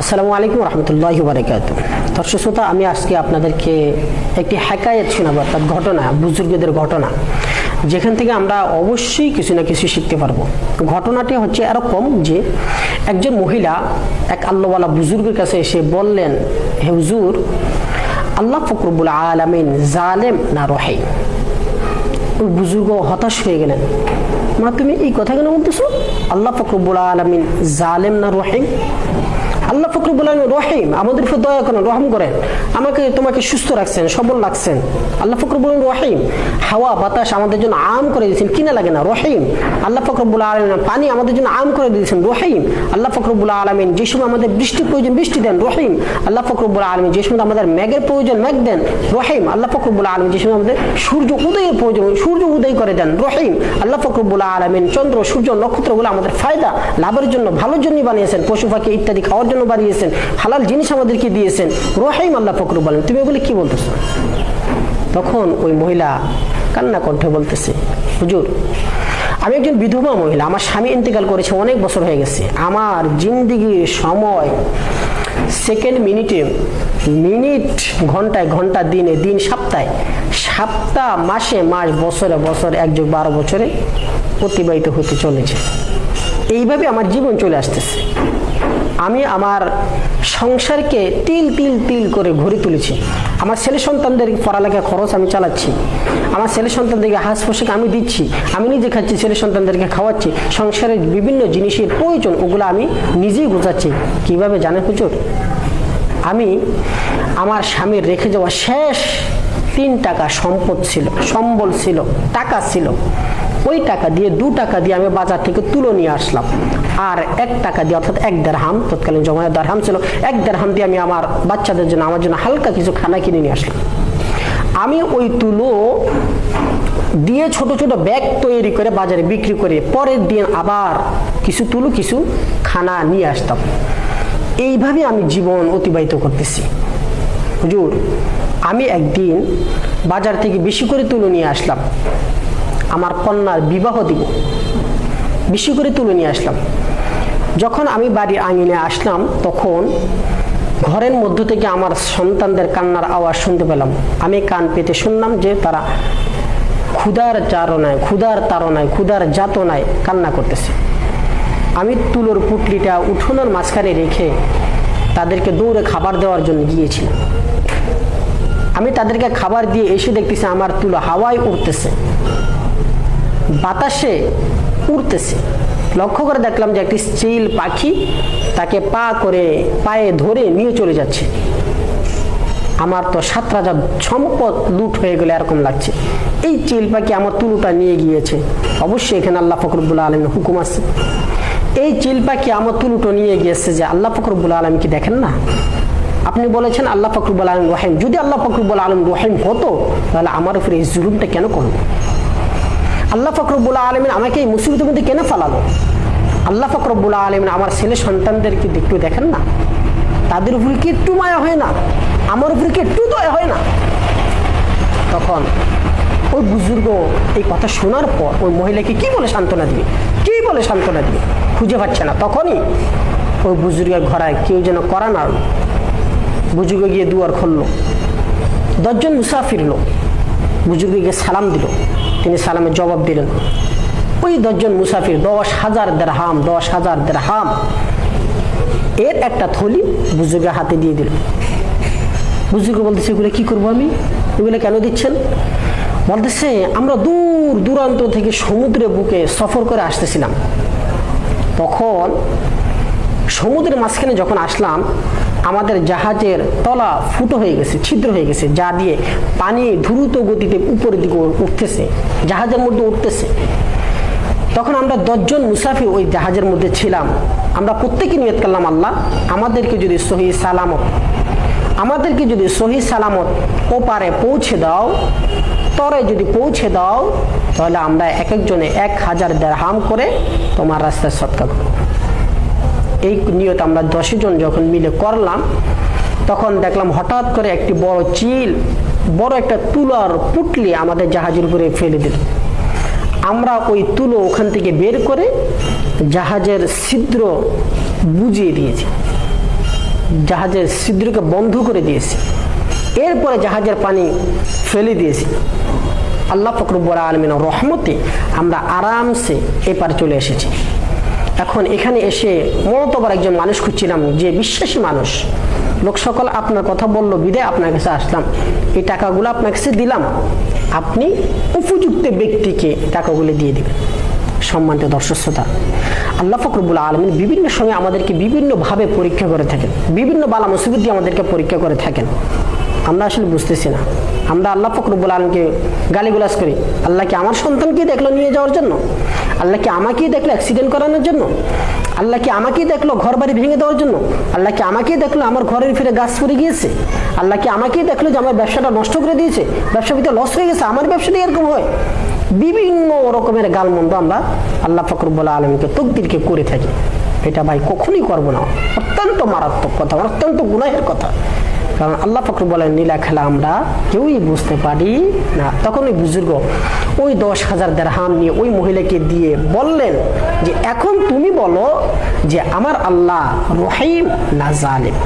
আসসালামু আলাইকুম রহমতুল্লাহ বারকাত দর্শক শ্রোতা, আমি আজকে আপনাদেরকে একটি হ্যাকায়ত শোনাবো, অর্থাৎ ঘটনা, বুজুর্গদের ঘটনা, যেখান থেকে আমরা অবশ্যই কিছু না কিছু শিখতে পারব। ঘটনাটি হচ্ছে এরকম যে, একজন মহিলা এক আল্লাহওয়ালা বুজুর্গের কাছে এসে বললেন, হে হুজুর, আল্লাহ ফকরবুল আলমিন জালেম না রহে ওই বুজুর্গ হতাশ হয়ে গেলেন। মা, তুমি এই কথা কেন বলতেছো? আল্লাহ ফকরবুল আলমিন জালেম না রহিম আল্লাহ আলমিন রহিম, আমাদের উপর দয়া করেন রহম করেন আমাকে তোমাকে সুস্থ রাখছেন, সবল রাখছেন। আল্লাহ আলমিন রহিম, হাওয়া, বাতাস আমাদের জন্য আম করে দিয়েছেন। কিনা লাগে না, রহিম। আল্লাহ ফকরবুল আলমিন পানি আমাদের জন্য আম করে দিয়েছেন, রহিম। আল্লাহ ফকরবুল আলমিন যে সময় আমাদের বৃষ্টির প্রয়োজন, বৃষ্টি দেন, রহিম। আল্লাহ ফকরবুল আলমিন যে সময় আমাদের মেঘের প্রয়োজন, মেঘ দেন, রহিম। আল্লাহ ফকরবুল আলমিন যে সময় আমাদের সূর্য উদয়ের প্রয়োজন, সূর্য উদয় করে দেন, রহিম। আল্লাহ ফকরবুল আলমিন চন্দ্র, সূর্য, নক্ষত্রগুলো আমাদের ফায়দা, লাভের জন্য, ভালোর জন্যই বানিয়েছেন, পশু পাখি ইত্যাদি খাওয়ার জন্য বানিয়েছেন হালাল জিনিস আমাদেরকে দিয়েছেন। রহিম আল্লাহ ফকরবুল আলম তুমি এগুলি কি বলতেছো? তখন ওই মহিলা কান্না কণ্ঠে বলতেছে, হুজুর, আমি একজন বিধবা মহিলা, আমার স্বামী ইন্তেকাল করেছে অনেক বছর হয়ে গেছে। আমার জিন্দিগির সময় সেকেন্ড মিনিটে মিনিট ঘন্টায় ঘণ্টা, দিনে দিন, সপ্তাহে, সপ্তাহ, মাসে, মাস, বছরে, বছর, এক যুগ, বারো বছরে অতিবাহিত হতে চলেছে। এইভাবে আমার জীবন চলে আসতেছে। আমি আমার সংসারকে তিল তিল তিল করে ঘুরে তুলেছি। আমার ছেলে সন্তানদের পড়ালেখা খরচ আমি চালাচ্ছি। আমার ছেলে সন্তানদেরকে হাঁস পোশাক আমি দিচ্ছি। আমি নিজে খাচ্ছি, ছেলে সন্তানদেরকে খাওয়াচ্ছি। সংসারের বিভিন্ন জিনিসের প্রয়োজন, ওগুলো আমি নিজেই বোঝাচ্ছি কীভাবে জানে হুজুর? আমি আমার স্বামীর রেখে যাওয়া শেষ তিন টাকা সম্পদ ছিল, সম্বল ছিল, টাকা ছিল। ওই টাকা দিয়ে, দু টাকা দিয়ে আমি বাজার থেকে তুলো নিয়ে আসলাম। আর এক টাকা দিয়ে, অর্থাৎ এক দেড়হাম, তৎকালীন জমায় দেড়হাম ছিল, এক দেড়হাম দিয়ে আমি আমার বাচ্চাদের জন্য, আমার জন্য হালকা কিছু খানা কিনে নিয়ে আসলাম। আমি ওই তুলো দিয়ে ছোট ছোট ব্যাগ তৈরি করে বাজারে বিক্রি করে পরের দিন আবার কিছু তুলো, কিছু খানা নিয়ে আসতাম। এইভাবে আমি জীবন অতিবাহিত করতেছি। হুজুর, আমি একদিন বাজার থেকে বেশি করে তুলো নিয়ে আসলাম। আমার কন্যার বিবাহ দিব। বেশি করে তুলে নিয়ে আসলাম। যখন আমি বাড়ির আঙিনে আসলাম, তখন ঘরের মধ্য থেকে আমার সন্তানদের কান্নার আওয়াজ শুনতে পেলাম। আমি কান পেতে শুনলাম যে তারা ক্ষুধার চারণায়, ক্ষুধার তারণায়, ক্ষুধার যাতনায় কান্না করতেছে। আমি তুলোর পুটলিটা উঠোনের মাঝখানে রেখে তাদেরকে দৌড়ে খাবার দেওয়ার জন্য গিয়েছিলাম। আমি তাদেরকে খাবার দিয়ে এসে দেখতেছি আমার তুলো হাওয়ায় উঠতেছে বাতাসে উড়তেছে। লক্ষ্য করে দেখলাম যে একটি চিল পাখি তাকে পা করে পায়ে ধরে নিয়ে চলে যাচ্ছে। আমার তো সাত রাজা সম্পদ লুট হয়ে গেলে, এরকম লাগছে। এই চিল পাখি আমার তুলুটা নিয়ে গিয়েছে। অবশ্যই এখানে আল্লাহ ফকরবুল্লা আলমের হুকুম আছে। এই চিল পাখি আমার তুলুটো নিয়ে গিয়েছে যে আল্লাহ ফকরবুল্লা আলম কি দেখেন না? আপনি বলেছেন আল্লাহ ফকরবুল আলম রহিম। যদি আল্লাহ ফকরবুল আলম রহিম হতো, তাহলে আমার উপরে এই জুলুমটা কেন করল আল্লাহ ফকরবুল্লা আলমিন আমাকে এই মুসিবতের মধ্যে কেন ফালালো? আল্লাহ ফকরবুল্লা আলমিন আমার ছেলে সন্তানদেরকে একটু দেখেন না। তাদের উপরে কি একটু মায়া হয় না? আমার উপরে কি একটু দয়া হয় না? তখন ওই বুজুর্গ এই কথা শোনার পর ওই মহিলাকে কি বলে সান্ত্বনা দিবে? কি বলে সান্ত্বনা দিবে? খুঁজে পাচ্ছে না। তখনই ওই বুজুর্গের ঘরায় কেউ যেন করা না বুজুর্গ গিয়ে দুয়ার খুললো। দশজন মুসাফির লোক বুজুর্গকে সালাম দিল। তিনি সালামের জবাব দিলেন, ওই দশজন মুসাফির, দশ হাজার দেড়হাম, দশ হাজার দেড়হাম। এর একটা থলি বুজুর্গের হাতে দিয়ে দিল। বুজুর্গ বলতেছে, এগুলো কি করব আমি? এগুলো কেন দিচ্ছেন? বলতেছে, আমরা দূর দূরান্ত থেকে সমুদ্রে বুকে সফর করে আসতেছিলাম। তখন সমুদ্রের মাঝখানে যখন আসলাম আমাদের জাহাজের তলা ফুটো হয়ে গেছে, ছিদ্র হয়ে গেছে, যা দিয়ে পানি দ্রুত গতিতে উপরের দিকে উঠতেছে, জাহাজের মধ্যে উঠতেছে। তখন আমরা দশজন মুসাফির ওই জাহাজের মধ্যে ছিলাম। আমরা প্রত্যেকে নিয়ত করলাম, আল্লাহ, আমাদেরকে যদি সহি সালামত, আমাদেরকে যদি সহি সালামত ওপারে পৌঁছে দাও, তরে যদি পৌঁছে দাও, তাহলে আমরা এক একজনে এক হাজার দেড়হাম করে তোমার রাস্তায় সৎকার করব। এই নিয়ত আমরা জন যখন মিলে করলাম, তখন দেখলাম হঠাৎ করে একটি বড় চিল, বড় একটা তুলার পুটলি আমাদের জাহাজের উপরে ফেলে দিল। আমরা ওই তুলো ওখান থেকে বের করে জাহাজের ছিদ্র বুঝিয়ে দিয়েছি। জাহাজের ছিদ্রকে বন্ধ করে দিয়েছি। এরপরে জাহাজের পানি ফেলে দিয়েছি। আল্লাহ ফকরুব্বর আলমিন রহমতে আমরা আরামসে এপার চলে এসেছি। এখন এখানে এসে মতবার একজন মানুষ খুঁজছিলাম, যে বিশ্বাসী মানুষ। লোক সকল আপনার কথা বলল বিদে আপনার কাছে আসলাম। এই টাকাগুলো আপনার কাছে দিলাম। আপনি উপযুক্ত ব্যক্তিকে টাকাগুলো দিয়ে দিবেন। সম্মানিত দর্শক শ্রোতা, আল্লাহ ফকরবুল আলমিন বিভিন্ন সময় আমাদেরকে বিভিন্নভাবে পরীক্ষা করে থাকেন। বিভিন্ন বালা মুসিবত আমাদেরকে পরীক্ষা করে থাকেন। আমরা আসলে বুঝতেছি না। আমরা আল্লাহ ফকরবুল আলমকে গালিগুলাজ করি। আল্লাহ কি আমার সন্তানকে দেখল নিয়ে যাওয়ার জন্য? আল্লাহ কি আমাকেই দেখল অ্যাক্সিডেন্ট করানোর জন্য? আল্লাহ কি আমাকেই দেখল ঘর বাড়ি ভেঙে দেওয়ার জন্য? আল্লাহ কি আমাকেই দেখল আমার ঘরের ফিরে গাছ পড়ে গিয়েছে? আল্লাহ কি আমাকেই দেখল যে আমার ব্যবসাটা নষ্ট করে দিয়েছে? ব্যবসা ভিতরে লস হয়ে গেছে, আমার ব্যবসাটা এরকম হয়? বিভিন্ন রকমের গালমন্দ আমরা আল্লাহ ফকরবুল্লাহ আলমীকে তকদিরকে করে থাকি। এটা ভাই কখনই করব না। অত্যন্ত মারাত্মক কথা, অত্যন্ত গুনাহের কথা। কারণ আল্লাহ ফখর বলেন, নীলা খেলা আমরা কেউই বুঝতে পারি না। তখন ওই বুজুর্গ ওই দশ হাজার দেড়হাম নিয়ে ওই মহিলাকে দিয়ে বললেন যে, এখন তুমি বলো যে, আমার আল্লাহ রহিম না জালিম?